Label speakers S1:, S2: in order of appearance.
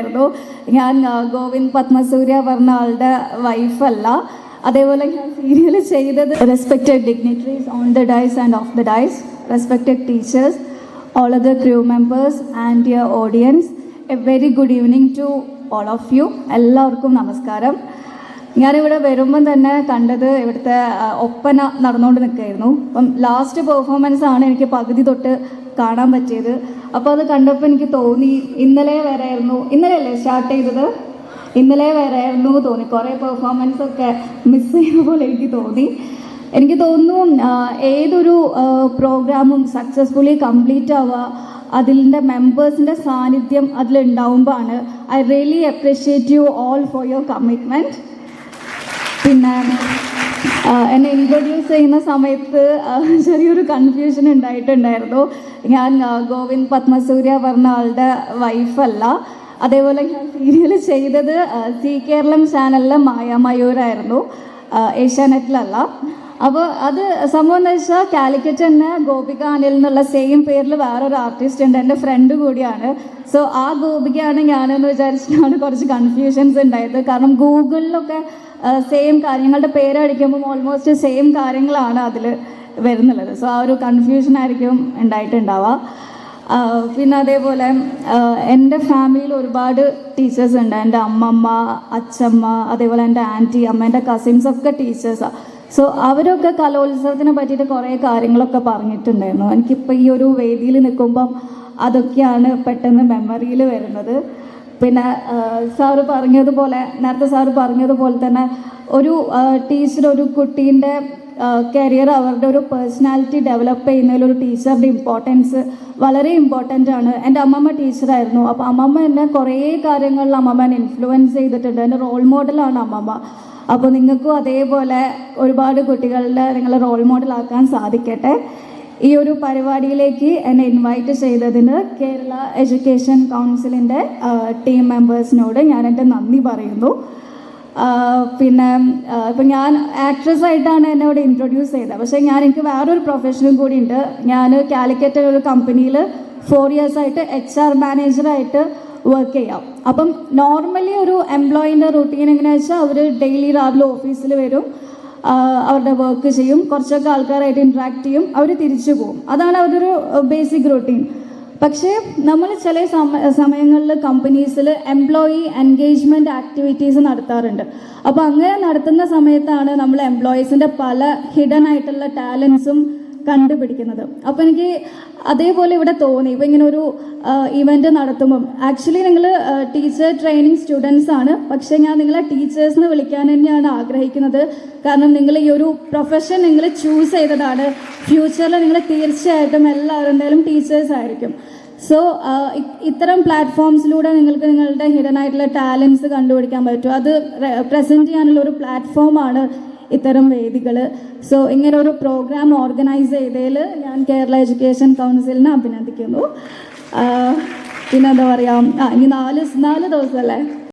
S1: പറഞ്ഞിട്ടുണ്ടായിരുന്നു ഞാൻ ഗോവിന്ദ് പത്മസൂര്യ പറഞ്ഞ ആളുടെ വൈഫല്ല അതേപോലെ ഞാൻ സീരിയൽ ചെയ്തത് respected dignitaries on the dais and of the dais respected teachers all the crew members and your audience a very good evening to all of you എല്ലാവർക്കും നമസ്കാരം. ഞാനിവിടെ വരുമ്പം തന്നെ കണ്ടത് ഇവിടുത്തെ ഒപ്പന നടന്നുകൊണ്ട് നിൽക്കുകയായിരുന്നു. അപ്പം ലാസ്റ്റ് പെർഫോമൻസ് ആണ് എനിക്ക് പകുതി തൊട്ട് കാണാൻ പറ്റിയത്. അപ്പോൾ അത് കണ്ടപ്പോൾ എനിക്ക് തോന്നി ഇന്നലെ വരെ ആയിരുന്നു ഇന്നലെ അല്ലേ സ്റ്റാർട്ട് ചെയ്തത്? ഇന്നലെ വരെ ആയിരുന്നു തോന്നി. കുറേ പെർഫോമൻസ് ഒക്കെ മിസ് ചെയ്യുന്ന പോലെ എനിക്ക് തോന്നി. എനിക്ക് തോന്നുന്നു ഏതൊരു പ്രോഗ്രാമും സക്സസ്ഫുള്ളി കംപ്ലീറ്റ് ആവുക അതിന്റെ മെമ്പേഴ്സിന്റെ സാന്നിധ്യം അതിലുണ്ടാവുമ്പോഴാണ് I really appreciate you all for your commitment പിന്നെ എന്നെ ഇൻട്രൊഡ്യൂസ് ചെയ്യുന്ന സമയത്ത് ചെറിയൊരു കൺഫ്യൂഷൻ ഉണ്ടായിട്ടുണ്ടായിരുന്നു. ഞാൻ ഗോവിന്ദ് പത്മസൂര്യ പറഞ്ഞ ആളുടെ വൈഫല്ല അതേപോലെ ഞാൻ സീരിയൽ ചെയ്തത് സി കേരളം ചാനലിലെ മായാമയൂരായിരുന്നു ഏഷ്യാനെറ്റിലല്ല. അപ്പോൾ അത് സംഭവം എന്ന് വെച്ചാൽ കാലിക്കറ്റ് തന്നെ ഗോപിക അനിൽ എന്നുള്ള സെയിം പേരിൽ വേറൊരു ആർട്ടിസ്റ്റ് ഉണ്ട്. എന്റെ ഫ്രണ്ട് കൂടിയാണ്. സോ ആ ഗോപികയാണ് ഞാനെന്ന് വിചാരിച്ചിട്ടാണ് കുറച്ച് കൺഫ്യൂഷൻസ് ഉണ്ടായത്. കാരണം ഗൂഗിളിലൊക്കെ സെയിം കാര്യങ്ങളുടെ പേരടിക്കുമ്പോൾ ഓൾമോസ്റ്റ് സെയിം കാര്യങ്ങളാണ് അതിൽ വരുന്നുള്ളത്. സോ ആ ഒരു കൺഫ്യൂഷൻ ആയിരിക്കും ഉണ്ടായിട്ടുണ്ടാവുക. പിന്നെ അതേപോലെ എന്റെ ഫാമിലിയിൽ ഒരുപാട് ടീച്ചേഴ്സ് ഉണ്ട്. എന്റെ അമ്മമ്മ അച്ഛമ്മ അതേപോലെ എന്റെ ആന്റി അമ്മേന്റെ കസിൻസ് ഒക്കെ ടീച്ചേഴ്സാണ് സോ അവരൊക്കെ കലോത്സവത്തിനെ പറ്റിയിട്ട് കുറേ കാര്യങ്ങളൊക്കെ പറഞ്ഞിട്ടുണ്ടായിരുന്നു. എനിക്കിപ്പോൾ ഈ ഒരു വേദിയിൽ നിൽക്കുമ്പം അതൊക്കെയാണ് പെട്ടെന്ന് മെമ്മറിയിൽ വരുന്നത്. പിന്നെ സാറ് പറഞ്ഞതുപോലെ നേരത്തെ സാറ് പറഞ്ഞതുപോലെ തന്നെ ഒരു ടീച്ചർ ഒരു കുട്ടീന്റെ കരിയർ അവരുടെ ഒരു പേഴ്സണാലിറ്റി ഡെവലപ്പ് ചെയ്യുന്നതിൽ ഒരു ടീച്ചറുടെ ഇമ്പോർട്ടൻസ് വളരെ ഇമ്പോർട്ടന്റ് ആണ്. എന്റെ അമ്മമ്മ ടീച്ചറായിരുന്നു അപ്പോൾ അമ്മമ്മ എന്നെ കുറേ കാര്യങ്ങളിൽ അമ്മമ്മ എന്നെ ഇൻഫ്ലുവൻസ് ചെയ്തിട്ടുണ്ട്. എന്റെ റോൾ മോഡലാണ് അമ്മമ്മ. അപ്പോൾ നിങ്ങൾക്കും അതേപോലെ ഒരുപാട് കുട്ടികളുടെ നിങ്ങളെ റോൾ മോഡലാക്കാൻ സാധിക്കട്ടെ. ഈ ഒരു പരിപാടിയിലേക്ക് എന്നെ ഇൻവൈറ്റ് ചെയ്തതിന് കേരള എഡ്യൂക്കേഷൻ കൗൺസിലിന്റെ ടീം മെമ്പേഴ്സിനോട് ഞാൻ എന്റെ നന്ദി പറയുന്നു. പിന്നെ ഇപ്പം ഞാൻ ആക്ട്രസ് ആയിട്ടാണ് എന്നെ ഇവിടെ ഇൻട്രൊഡ്യൂസ് ചെയ്തത്. പക്ഷേ ഞാൻ എനിക്ക് വേറൊരു പ്രൊഫഷനും കൂടി ഉണ്ട്. ഞാൻ കാലിക്കറ്റ് ഒരു കമ്പനിയിൽ ഫോർ ഇയേഴ്സ് ആയിട്ട് എച്ച് ആർ മാനേജറായിട്ട് വർക്ക് ചെയ്യാം. അപ്പം നോർമലി ഒരു എംപ്ലോയിന്റെ റൂട്ടീൻ എങ്ങനെയാണെന്ന് വെച്ചാൽ അവർ ഡെയിലി രാവിലെ ഓഫീസിൽ വരും. അവരുടെ വർക്ക് ചെയ്യും. കുറച്ചൊക്കെ ആൾക്കാരായിട്ട് ഇൻട്രാക്ട് ചെയ്യും. അവർ തിരിച്ചു പോകും. അതാണ് അവരുടെ ഒരു ബേസിക് റൂട്ടീൻ പക്ഷേ നമ്മൾ ചില സമയങ്ങളിൽ കമ്പനീസിൽ എംപ്ലോയി എൻഗേജ്മെന്റ് ആക്ടിവിറ്റീസ് നടത്താറുണ്ട്. അപ്പോൾ അങ്ങനെ നടത്തുന്ന സമയത്താണ് നമ്മൾ എംപ്ലോയീസിന്റെ പല ഹിഡൻ ആയിട്ടുള്ള ടാലൻസും കണ്ടുപിടിക്കുന്നത്. അപ്പോൾ എനിക്ക് അതേപോലെ ഇവിടെ തോന്നി. ഇപ്പോൾ ഇങ്ങനെ ഒരു ഇവന്റ് നടത്തുമ്പം ആക്ച്വലി നിങ്ങൾ ടീച്ചർ ട്രെയിനിങ് സ്റ്റുഡൻസ് ആണ്. പക്ഷേ ഞാൻ നിങ്ങളെ ടീച്ചേഴ്സ് എന്ന് വിളിക്കാൻ തന്നെയാണ് ആഗ്രഹിക്കുന്നത്. കാരണം നിങ്ങൾ ഈ ഒരു പ്രൊഫഷൻ നിങ്ങൾ ചൂസ് ചെയ്തതാണ്. ഫ്യൂച്ചറിൽ നിങ്ങൾ തീർച്ചയായിട്ടും എല്ലാവരും എന്തായാലും ടീച്ചേഴ്സ് ആയിരിക്കും. സോ ഇത്തരം പ്ലാറ്റ്ഫോംസിലൂടെ നിങ്ങൾക്ക് നിങ്ങളുടെ ഹിഡൻ ആയിട്ടുള്ള ടാലൻസ് കണ്ടുപിടിക്കാൻ പറ്റും. അത് പ്രസന്റ് ചെയ്യാനുള്ള ഒരു പ്ലാറ്റ്ഫോമാണ് ഇത്തരം വേദികൾ സോ ഇങ്ങനെ ഒരു പ്രോഗ്രാം ഓർഗനൈസ് ചെയ്തതിൽ ഞാൻ കേരള എഡ്യൂക്കേഷൻ കൗൺസിലിനെ അഭിനന്ദിക്കുന്നു. പിന്നെന്താ പറയുക ആ ഇനി നാല് നാല് ദിവസമല്ലേ